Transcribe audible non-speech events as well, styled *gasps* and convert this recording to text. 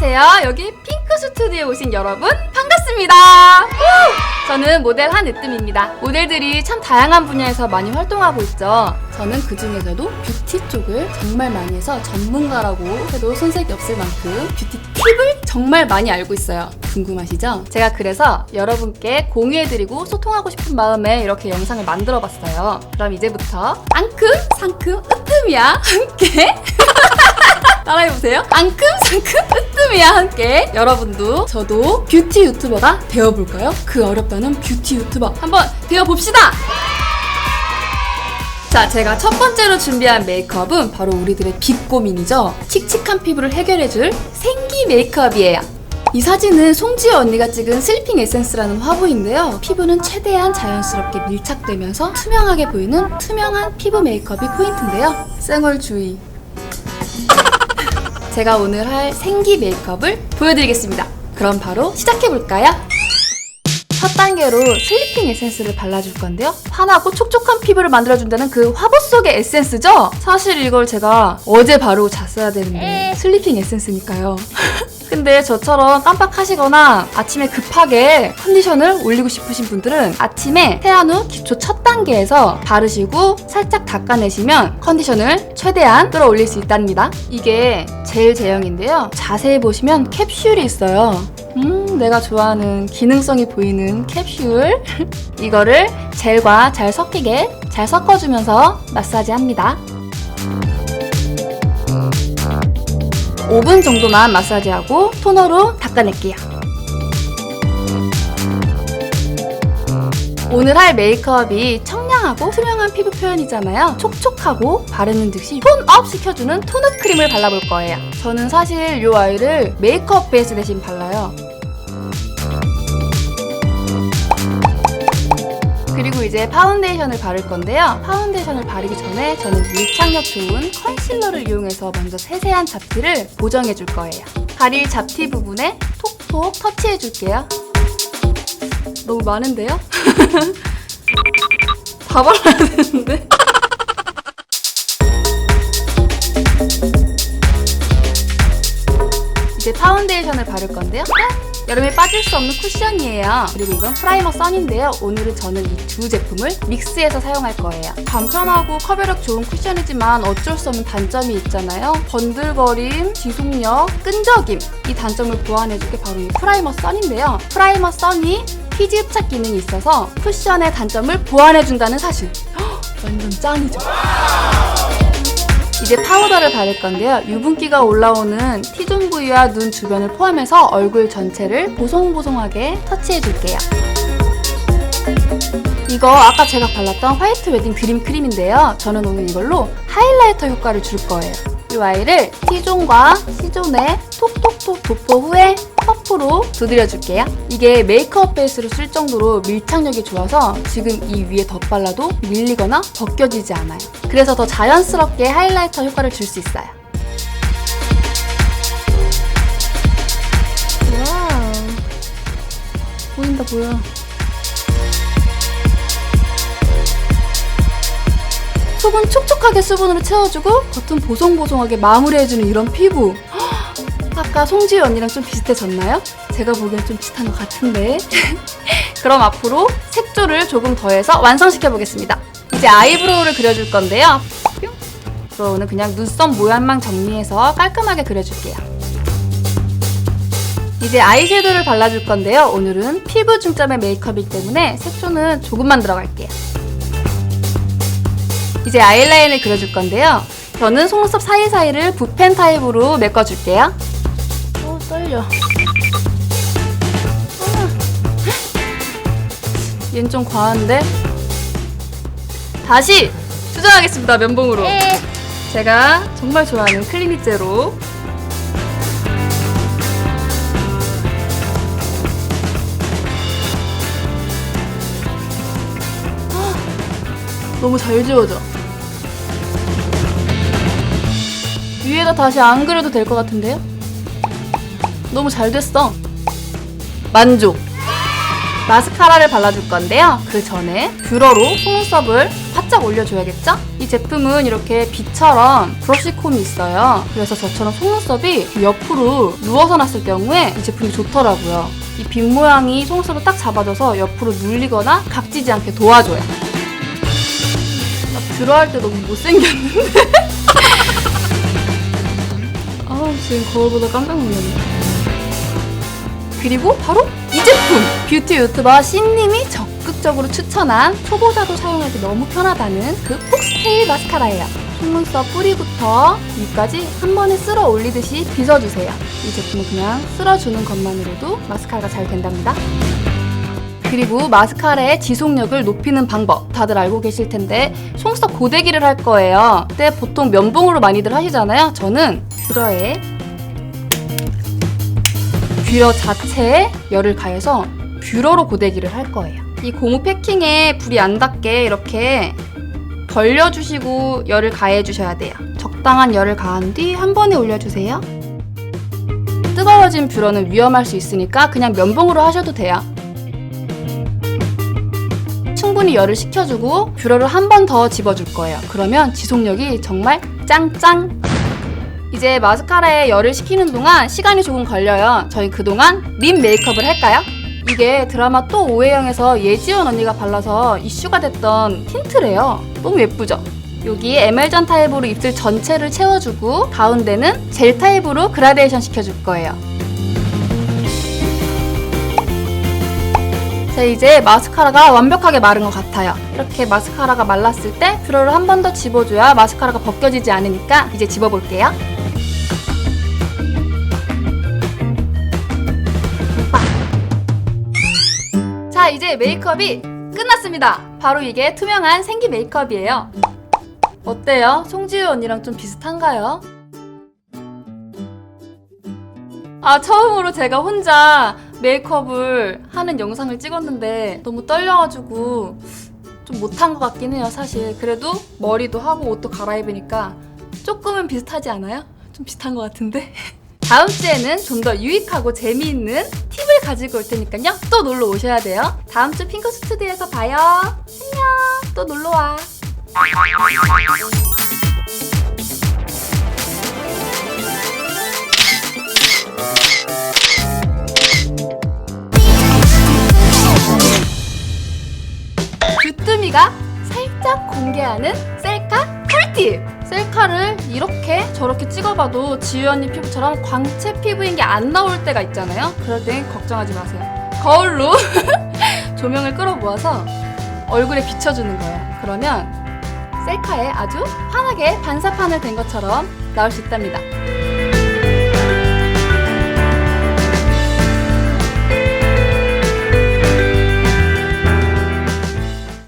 안녕하세요. 여기 핑크 스튜디오에 오신 여러분 반갑습니다. 우! 저는 모델 한으뜸입니다. 모델들이 참 다양한 분야에서 많이 활동하고 있죠. 저는 그 중에서도 뷰티 쪽을 정말 많이 해서 전문가라고 해도 손색이 없을 만큼 뷰티 팁을 정말 많이 알고 있어요. 궁금하시죠? 제가 그래서 여러분께 공유해드리고 소통하고 싶은 마음에 이렇게 영상을 만들어봤어요. 그럼 이제부터 앙큼 상큼 으뜸이야 함께 *laughs* 따라해보세요. 앙큼 상큼 으뜸 이야 함께 여러분도 저도 뷰티 유튜버가 되어볼까요? 그 어렵다는 뷰티 유튜버 한번 되어봅시다. 자, 제가 첫 번째로 준비한 메이크업은 바로 우리들의 빛 고민이죠. 칙칙한 피부를 해결해줄 생기 메이크업이에요. 이 사진은 송지혜 언니가 찍은 슬리핑 에센스라는 화보인데요. 피부는 최대한 자연스럽게 밀착되면서 투명하게 보이는 투명한 피부 메이크업이 포인트인데요. 쌩얼 주의. 제가 오늘 할 생기 메이크업을 보여드리겠습니다. 그럼 바로 시작해볼까요? 첫 단계로 슬리핑 에센스를 발라줄 건데요. 환하고 촉촉한 피부를 만들어준다는 그 화보 속의 에센스죠? 사실 이걸 제가 어제 바로 잤어야 되는데 슬리핑 에센스니까요. *laughs* 근데 저처럼 깜빡하시거나 아침에 급하게 컨디션을 올리고 싶으신 분들은 아침에 태안 후 기초 첫 단계에서 바르시고 살짝 닦아내시면 컨디션을 최대한 끌어올릴 수 있답니다. 이게 젤 제형인데요. 자세히 보시면 캡슐이 있어요. 음, 내가 좋아하는 기능성이 보이는 캡슐. *laughs* 이거를 젤과 잘 섞이게 잘 섞어주면서 마사지 합니다. 5분 정도만 마사지하고 토너로 닦아낼게요. 오늘 할 메이크업이 청량하고 투명한 피부 표현이잖아요. 촉촉하고 바르는 즉시 톤업 시켜주는 톤업 크림을 발라볼 거예요. 저는 사실 이 아이를 메이크업 베이스 대신 발라요. 이제 파운데이션을 바를 건데요. 파운데이션을 바르기 전에 저는 밀착력 좋은 컨실러를 이용해서 먼저 세세한 잡티를 보정해 줄 거예요. 다리 잡티 부분에 톡톡 터치해 줄게요. 너무 많은데요? *laughs* 다 발라야 되는데? *laughs* 이제 파운데이션을 바를 건데요. 짠! 여름에 빠질 수 없는 쿠션이에요. 그리고 이건 프라이머 선인데요. 오늘은 저는 이 두 제품을 믹스해서 사용할 거예요. 간편하고 커버력 좋은 쿠션이지만 어쩔 수 없는 단점이 있잖아요. 번들거림, 지속력, 끈적임. 이 단점을 보완해줄 게 바로 이 프라이머 선인데요. 프라이머 선이 피지 흡착 기능이 있어서 쿠션의 단점을 보완해준다는 사실. 헉, *gasps* 완전 짱이죠. 이제 파우더를 바를 건데요. 유분기가 올라오는 T존 부위와 눈 주변을 포함해서 얼굴 전체를 보송보송하게 터치해 줄게요. 이거 아까 제가 발랐던 화이트 웨딩 드림 크림인데요. 저는 오늘 이걸로 하이라이터 효과를 줄 거예요. 이 아이를 T존과 C존에 톡톡톡 도포 후에 퍼프로 두드려 줄게요. 이게 메이크업 베이스로 쓸 정도로 밀착력이 좋아서 지금 이 위에 덧발라도 밀리거나 벗겨지지 않아요. 그래서 더 자연스럽게 하이라이터 효과를 줄 수 있어요. 와우. 보인다 보여. 속은 촉촉하게 수분으로 채워주고 겉은 보송보송하게 마무리해주는 이런 피부. 헉, 아까 송지효 언니랑 좀 비슷해졌나요? 제가 보기엔 좀 비슷한 것 같은데. *laughs* 그럼 앞으로 색조를 조금 더해서 완성시켜 보겠습니다. 이제 아이브로우를 그려줄 건데요. 뿅. 브로우는 그냥 눈썹 모양만 정리해서 깔끔하게 그려줄게요. 이제 아이섀도우를 발라줄 건데요. 오늘은 피부 중점의 메이크업이기 때문에 색조는 조금만 들어갈게요. 이제 아이라인을 그려줄 건데요. 저는 속눈썹 사이사이를 붓펜 타입으로 메꿔줄게요. 어, 떨려. 얘는 좀 과한데? 다시 수정하겠습니다, 면봉으로. 제가 정말 좋아하는 클리닉 제로. 너무 잘 지워져. 위에다 다시 안 그려도 될 것 같은데요? 너무 잘 됐어. 만족. 마스카라를 발라줄 건데요. 그 전에 뷰러로 속눈썹을 바짝 올려줘야겠죠? 이 제품은 이렇게 빛처럼 브러쉬 콤이 있어요. 그래서 저처럼 속눈썹이 옆으로 누워서 놨을 경우에 이 제품이 좋더라고요. 이 빗 모양이 속눈썹을 딱 잡아줘서 옆으로 눌리거나 각지지 않게 도와줘요. 나 들어할 때 너무 못생겼는데? *laughs* 아, 지금 거울 보다 깜짝 놀랐네. 그리고 바로 이 제품! 뷰티 유튜버 신님이 적극적으로 추천한 초보자도 사용하기 너무 편하다는 그 폭스테일 마스카라예요. 속눈썹 뿌리부터 위까지 한 번에 쓸어 올리듯이 빗어주세요. 이 제품은 그냥 쓸어주는 것만으로도 마스카라가 잘 된답니다. 그리고 마스카라의 지속력을 높이는 방법 다들 알고 계실 텐데 속눈썹 고데기를 할 거예요. 근데 보통 면봉으로 많이들 하시잖아요. 저는 뷰러에 뷰러 자체에 열을 가해서 뷰러로 고데기를 할 거예요. 이 고무 패킹에 불이 안 닿게 이렇게 벌려주시고 열을 가해주셔야 돼요. 적당한 열을 가한 뒤 한 번에 올려주세요. 뜨거워진 뷰러는 위험할 수 있으니까 그냥 면봉으로 하셔도 돼요. 충분히 열을 식혀주고 뷰러를 한 번 더 집어줄 거예요. 그러면 지속력이 정말 짱짱! 이제 마스카라에 열을 식히는 동안 시간이 조금 걸려요. 저희 그동안 립 메이크업을 할까요? 이게 드라마 또 오해영에서 예지연 언니가 발라서 이슈가 됐던 틴트래요. 너무 예쁘죠? 여기 에멜전 타입으로 입술 전체를 채워주고 가운데는 젤 타입으로 그라데이션 시켜줄 거예요. 자 이제 마스카라가 완벽하게 마른 것 같아요. 이렇게 마스카라가 말랐을 때 뷰러를 한 번 더 집어줘야 마스카라가 벗겨지지 않으니까 이제 집어볼게요. 자 이제 메이크업이 끝났습니다. 바로 이게 투명한 생기 메이크업이에요. 어때요? 송지효 언니랑 좀 비슷한가요? 아, 처음으로 제가 혼자 메이크업을 하는 영상을 찍었는데 너무 떨려가지고 좀 못한 것 같긴 해요, 사실. 그래도 머리도 하고 옷도 갈아입으니까 조금은 비슷하지 않아요? 좀 비슷한 것 같은데? *laughs* 다음 주에는 좀 더 유익하고 재미있는 팁을 가지고 올 테니까요. 또 놀러 오셔야 돼요. 다음 주 핑크 스튜디오에서 봐요. 안녕. 또 놀러 와. 주뜸이가 살짝 공개하는 셀카 꿀팁! 셀카를 이렇게 저렇게 찍어봐도 지유 언니 피부처럼 광채 피부인 게 안 나올 때가 있잖아요. 그럴 땐 걱정하지 마세요. 거울로 *laughs* 조명을 끌어모아서 얼굴에 비춰주는 거예요. 그러면 셀카에 아주 환하게 반사판을 된 것처럼 나올 수 있답니다.